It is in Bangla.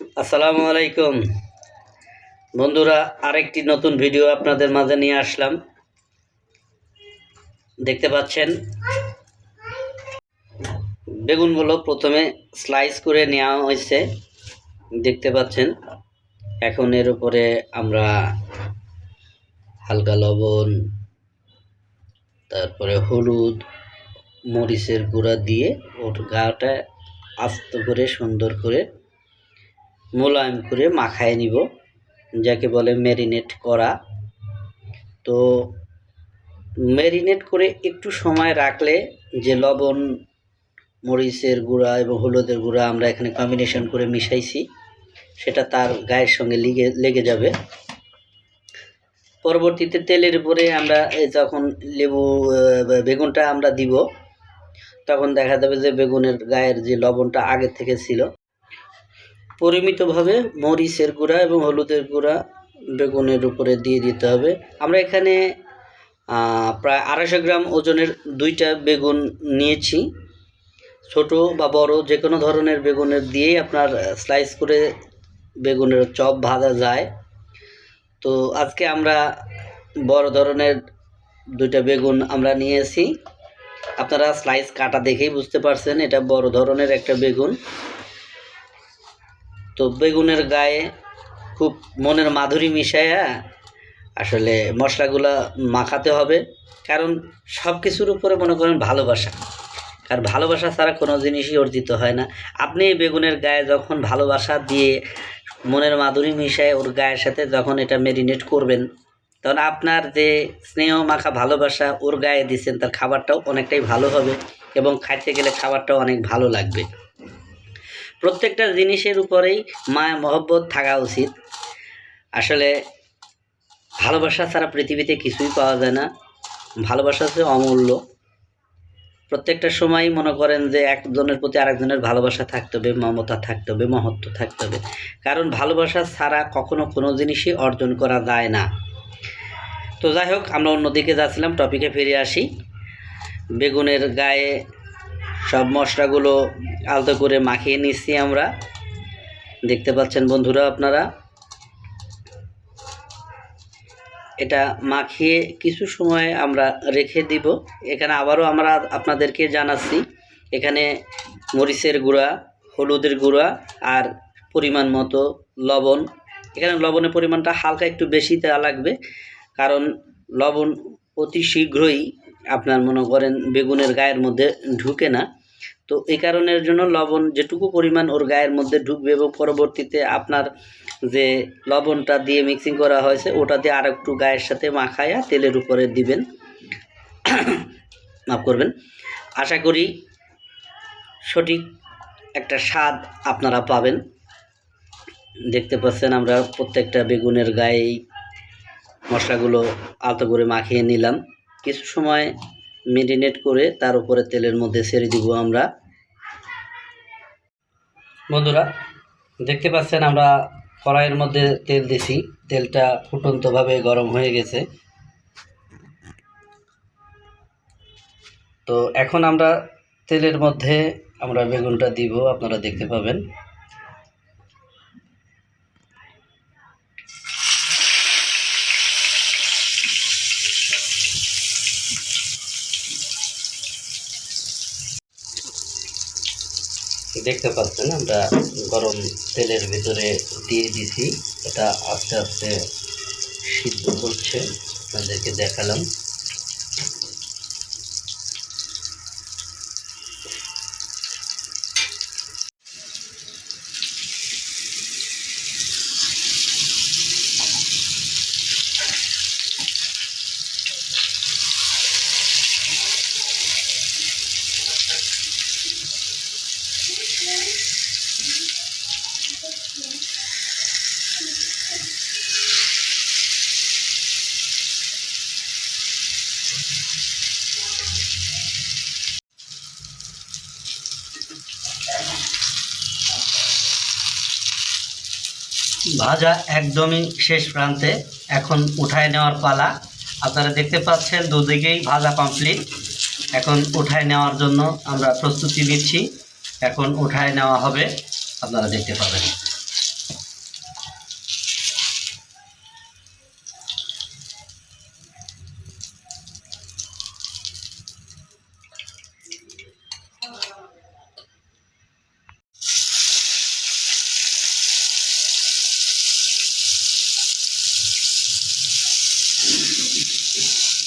আসসালামু আলাইকুম। বন্ধুরা, আরেকটি নতুন ভিডিও আপনাদের মাঝে নিয়ে আসলাম। দেখতে পাচ্ছেন, বেগুনগুলো প্রথমে স্লাইস করে নেওয়া হয়েছে। দেখতে পাচ্ছেন, এখন এর উপরে আমরা হালকা লবণ, তারপরে হলুদ, মরিচের গুঁড়া দিয়ে ওর গাটা আস্ত করে সুন্দর করে মোলায়েম করে মাখায় নিব। যাকে বলে ম্যারিনেট করা। তো ম্যারিনেট করে একটু সময় রাখলে যে লবণ, মরিচের গুঁড়া এবং হলুদের গুঁড়া আমরা এখানে কম্বিনেশন করে মিশাইছি, সেটা তার গায়ের সঙ্গে লেগে লেগে যাবে। পরবর্তীতে তেলের উপরে আমরা যখন লেবু বেগুনটা আমরা দিব, তখন দেখা যাবে যে বেগুনের গায়ের যে লবণটা আগে থেকে ছিল পরিমিতভাবে মরিচের গুঁড়া এবং হলুদের গুঁড়া বেগুনের উপরে দিয়ে দিতে হবে। আমরা এখানে প্রায় আড়াইশো গ্রাম ওজনের দুইটা বেগুন নিয়েছি। ছোট বা বড় যে কোনো ধরনের বেগুনের দিয়েই আপনার স্লাইস করে বেগুনের চপ ভাজা যায়। তো আজকে আমরা বড় ধরনের দুইটা বেগুন আমরা নিয়েছি। আপনারা স্লাইস কাটা দেখেই বুঝতে পারছেন, এটা বড় ধরনের একটা বেগুন। তো বেগুনের গায়ে খুব মনের মাধুরী মিশায়া আসলে মশলাগুলা মাখাতে হবে, কারণ সব কিছুর উপরে মনে করেন ভালোবাসা। আর ভালোবাসা ছাড়া কোনো জিনিসই অর্জিত হয় না। আপনি বেগুনের গায়ে যখন ভালোবাসা দিয়ে মনের মাধুরী মিশায় ওর গায়ের সাথে যখন এটা মেরিনেট করবেন, তখন আপনার যে স্নেহ, মাখা, ভালোবাসা ওর গায়ে দিচ্ছেন, তার খাবারটাও অনেকটাই ভালো হবে এবং খাইতে গেলে খাবারটাও অনেক ভালো লাগবে। প্রত্যেকটা জিনিসের উপরেই মায়া, মহব্বত থাকা উচিত। আসলে ভালোবাসা ছাড়া পৃথিবীতে কিছুই পাওয়া যায় না। ভালোবাসা হচ্ছে অমূল্য। প্রত্যেকটা সময় মনে করেন যে একজনের প্রতি আরেকজনের ভালোবাসা থাকতে হবে, মমতা থাকতে হবে, মহত্ব থাকতে হবে। কারণ ভালোবাসা ছাড়া কখনো কোনো জিনিসই অর্জন করা যায় না। তো যাই হোক, আমরা অন্যদিকে যাচ্ছিলাম, টপিকে ফিরে আসি। বেগুনের গায়ে সব মশলাগুলো আলতো করে মাখিয়ে নিচ্ছি আমরা। দেখতে পাচ্ছেন বন্ধুরা আপনারা। এটা মাখিয়ে কিছু সময় আমরা রেখে দিব। এখানে আবারও আমরা আপনাদেরকে জানাচ্ছি, এখানে মরিচের গুঁড়া, হলুদের গুঁড়া আর পরিমাণ মতো লবণ। এখানে লবণের পরিমাণটা হালকা একটু বেশি দেওয়া লাগবে, কারণ লবণ অতি শীঘ্রই আপনার মনে করেন বেগুনের গায়ের মধ্যে ঢুকে না। তো এই কারণের জন্য লবণ যেটুকু পরিমাণ ওর গায়ের মধ্যে ঢুকবে এবং পরবর্তীতে আপনার যে লবণটা দিয়ে মিক্সিং করা হয়েছে, ওটা দিয়ে আর একটু গায়ের সাথে মাখায়া তেলের উপরে দিবেন। মাফ করবেন। আশা করি সঠিক একটা স্বাদ আপনারা পাবেন। দেখতে পাচ্ছেন আমরা প্রত্যেকটা বেগুনের গায়েই মশলাগুলো আলতো করে মাখিয়ে নিলাম। কিছু সময় মেরিনেট করে তার উপরে তেলের মধ্যে ছেড়ে দিব আমরা। বন্ধুরা, দেখতে পাচ্ছেন আমরা কড়াইয়ের মধ্যে তেল দিছি। তেলটা ফুটন্তভাবে গরম হয়ে গেছে। তো এখন আমরা তেলের মধ্যে আমরা বেগুনটা দিব, আপনারা দেখতে পাবেন। দেখতে পাচ্ছেন, আমরা গরম তেলের ভিতরে দিয়ে দিছি। এটা আস্তে আস্তে সিদ্ধ করছে আপনাদেরকে দেখালাম। ভাজা একদমই শেষ প্রান্তে এখন উঠায় নেওয়ার পালা। আপনারা দেখতে পাচ্ছেন দুদিকেই ভাজা কমপ্লিট এখন উঠায় নেওয়ার জন্য আমরা প্রস্তুতি নিচ্ছি। এখন উঠায় নেওয়া হবে। আপনারা দেখতে পাবেন। Yeah.